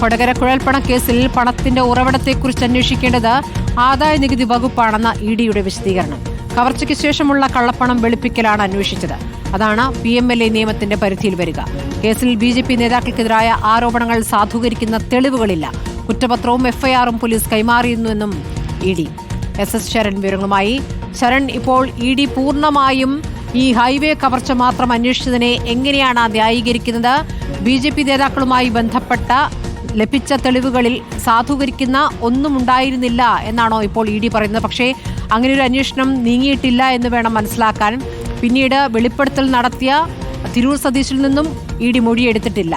കൊടകര കുഴൽപ്പണ കേസിൽ പണത്തിന്റെ ഉറവിടത്തെക്കുറിച്ച് അന്വേഷിക്കേണ്ടത് ആദായ നികുതി വകുപ്പാണെന്ന ഇ ഡിയുടെ വിശദീകരണം. കവർച്ചയ്ക്ക് ശേഷമുള്ള കള്ളപ്പണം വെളുപ്പിക്കലാണ് അന്വേഷിച്ചത്. അതാണ് പി എം എൽ എ നിയമത്തിന്റെ പരിധിയിൽ വരിക. കേസിൽ ബി ജെ പി നേതാക്കൾക്കെതിരായ ആരോപണങ്ങൾ സാധൂകരിക്കുന്ന തെളിവുകളില്ല. കുറ്റപത്രവും എഫ്ഐആറും police കൈമാറിയിരുന്നുവെന്നും E D. S. S. Sharan വിവരങ്ങളുമായി ശരൺ ഇപ്പോൾ ഇ ഡി പൂർണമായും ഈ ഹൈവേ കവർച്ച മാത്രം അന്വേഷിച്ചതിനെ എങ്ങനെയാണ് ന്യായീകരിക്കുന്നത്? ബി ജെ പി നേതാക്കളുമായി ബന്ധപ്പെട്ട ലഭിച്ച തെളിവുകളിൽ സാധൂകരിക്കുന്ന ഒന്നും ഉണ്ടായിരുന്നില്ല എന്നാണോ ഇപ്പോൾ ഇ ഡി പറയുന്നത്. പക്ഷേ അങ്ങനെ ഒരു അന്വേഷണം നീങ്ങിയിട്ടില്ല എന്ന് വേണം മനസ്സിലാക്കാൻ. പിന്നീട് വെളിപ്പെടുത്തൽ നടത്തിയ തിരൂർ സതീശിൽ നിന്നും ഇ ഡി മൊഴിയെടുത്തിട്ടില്ല.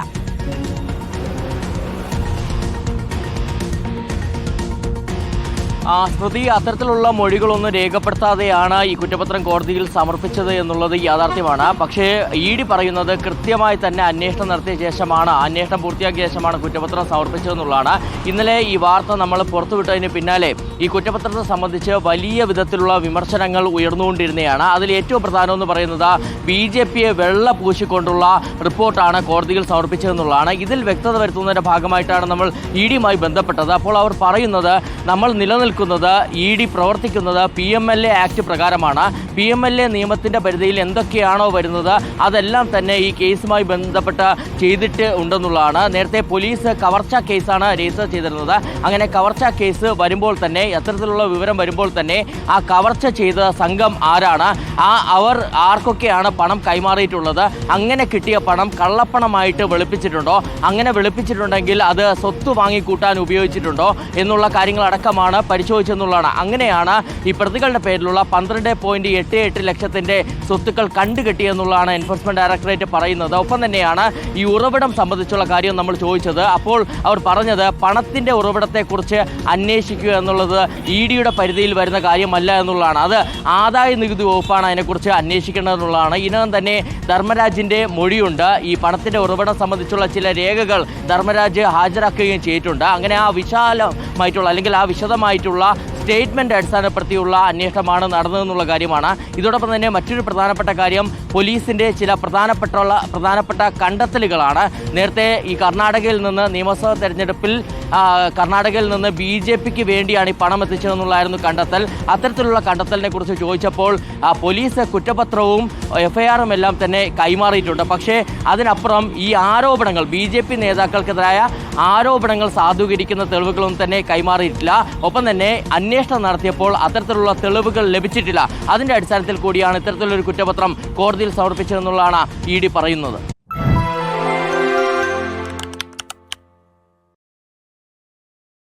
സ്മൃതി അത്തരത്തിലുള്ള മൊഴികളൊന്നും രേഖപ്പെടുത്താതെയാണ് ഈ കുറ്റപത്രം കോടതിയിൽ സമർപ്പിച്ചത് എന്നുള്ളത് യാഥാർത്ഥ്യമാണ്. പക്ഷേ ഇ ഡി പറയുന്നത് കൃത്യമായി തന്നെ അന്വേഷണം നടത്തിയ ശേഷമാണ് അന്വേഷണം പൂർത്തിയാക്കിയ ശേഷമാണ് കുറ്റപത്രം സമർപ്പിച്ചതെന്നുള്ളതാണ്. ഇന്നലെ ഈ വാർത്ത നമ്മൾ പുറത്തുവിട്ടതിന് പിന്നാലെ ഈ കുറ്റപത്രത്തെ സംബന്ധിച്ച് വലിയ വിധത്തിലുള്ള വിമർശനങ്ങൾ ഉയർന്നുകൊണ്ടിരുന്നതാണ് അതിൽ ഏറ്റവും പ്രധാനമെന്ന് പറയുന്നത് ബി ജെ പിയെ വെള്ള പൂശിക്കൊണ്ടുള്ള റിപ്പോർട്ടാണ് കോടതിയിൽ സമർപ്പിച്ചതെന്നുള്ളതാണ്. ഇതിൽ വ്യക്തത വരുത്തുന്നതിന്റെ ഭാഗമായിട്ടാണ് നമ്മൾ ഇ ഡിയുമായി ബന്ധപ്പെട്ടത്. അപ്പോൾ അവർ പറയുന്നത് നമ്മൾ നിലനിൽക്കുന്നത് ഇ ഡി പ്രവർത്തിക്കുന്നത് P M L A act പ്രകാരമാണ്. പി എം എൽ എ നിയമത്തിന്റെ പരിധിയിൽ എന്തൊക്കെയാണോ വരുന്നത് അതെല്ലാം തന്നെ ഈ കേസുമായി ബന്ധപ്പെട്ട് ചെയ്തിട്ട് ഉണ്ടെന്നുള്ളതാണ്. നേരത്തെ പോലീസ് കവർച്ച കേസാണ് രജിസ്റ്റർ ചെയ്തിരുന്നത്. അങ്ങനെ കവർച്ച കേസ് വരുമ്പോൾ തന്നെ അത്തരത്തിലുള്ള വിവരം വരുമ്പോൾ തന്നെ ആ കവർച്ച ചെയ്ത സംഘം ആരാണ് ആ അവർ ആർക്കൊക്കെയാണ് പണം കൈമാറിയിട്ടുള്ളത് അങ്ങനെ കിട്ടിയ പണം കള്ളപ്പണമായിട്ട് വെളുപ്പിച്ചിട്ടുണ്ടോ അങ്ങനെ വെളുപ്പിച്ചിട്ടുണ്ടെങ്കിൽ അത് സ്വത്ത് വാങ്ങിക്കൂട്ടാൻ ഉപയോഗിച്ചിട്ടുണ്ടോ എന്നുള്ള കാര്യങ്ങളടക്കമാണ് പരിശോധിച്ചെന്നുള്ളതാണ് അങ്ങനെയാണ് ഈ പ്രതികളുടെ പേരിലുള്ള പന്ത്രണ്ട് പോയിന്റ് എട്ട് എട്ട് ലക്ഷത്തിന്റെ സ്വത്തുക്കൾ കണ്ടുകെട്ടിയെന്നുള്ളതാണ് എൻഫോഴ്സ്മെന്റ് ഡയറക്ടറേറ്റ് പറയുന്നത്. ഒപ്പം തന്നെയാണ് ഈ ഉറവിടം സംബന്ധിച്ചുള്ള കാര്യം നമ്മൾ ചോദിച്ചത്. അപ്പോൾ അവർ പറഞ്ഞത് പണത്തിന്റെ ഉറവിടത്തെക്കുറിച്ച് അന്വേഷിക്കുക എന്നുള്ളത് ഇ ഡിയുടെ പരിധിയിൽ വരുന്ന കാര്യമല്ല എന്നുള്ളതാണ്. അത് ആദായ നികുതി വകുപ്പാണ് അതിനെക്കുറിച്ച് അന്വേഷിക്കേണ്ടതെന്നുള്ളതാണ് ഇതിനകം തന്നെ ധർമ്മരാജിന്റെ മൊഴിയുണ്ട്. ഈ പണത്തിന്റെ ഉറവിടം സംബന്ധിച്ചുള്ള ചില രേഖകൾ ധർമ്മരാജ് ഹാജരാക്കുകയും ചെയ്തിട്ടുണ്ട്. അങ്ങനെ ആ വിശാലമായിട്ടുള്ള അല്ലെങ്കിൽ ആ വിശദമായിട്ടുള്ള സ്റ്റേറ്റ്മെന്റ് അടിസ്ഥാനപ്പെടുത്തിയുള്ള അന്വേഷണമാണ് നടന്നതെന്നുള്ള കാര്യമാണ്. ഇതോടൊപ്പം തന്നെ മറ്റൊരു പ്രധാനപ്പെട്ട കാര്യം പോലീസിന്റെ ചില പ്രധാനപ്പെട്ടുള്ള പ്രധാനപ്പെട്ട കണ്ടെത്തലുകളാണ്. നേരത്തെ ഈ കർണാടകയിൽ നിന്ന് നിയമസഭാ തെരഞ്ഞെടുപ്പിൽ കർണാടകയിൽ നിന്ന് ബി ജെ പിക്ക് വേണ്ടിയാണ് ഈ പണം എത്തിച്ചതെന്നുള്ളതായിരുന്നു കണ്ടെത്തൽ. അത്തരത്തിലുള്ള കണ്ടെത്തലിനെ കുറിച്ച് ചോദിച്ചപ്പോൾ പോലീസ് കുറ്റപത്രവും എഫ്ഐആറും എല്ലാം തന്നെ കൈമാറിയിട്ടുണ്ട്. പക്ഷേ അതിനപ്പുറം ഈ ആരോപണങ്ങൾ ബി ജെ പി നേതാക്കൾക്കെതിരായ ആരോപണങ്ങൾ സാധൂകരിക്കുന്ന തെളിവുകളൊന്നും തന്നെ കൈമാറിയിട്ടില്ല. ഒപ്പം തന്നെ അന്വേഷണം നടത്തിയപ്പോൾ അത്തരത്തിലുള്ള തെളിവുകൾ ലഭിച്ചിട്ടില്ല. അതിന്റെ അടിസ്ഥാനത്തിൽ കൂടിയാണ് ഇത്തരത്തിലൊരു കുറ്റപത്രം കോടതിയിൽ സമർപ്പിച്ചതെന്നുള്ളതാണ് ഇ ഡി പറയുന്നത്.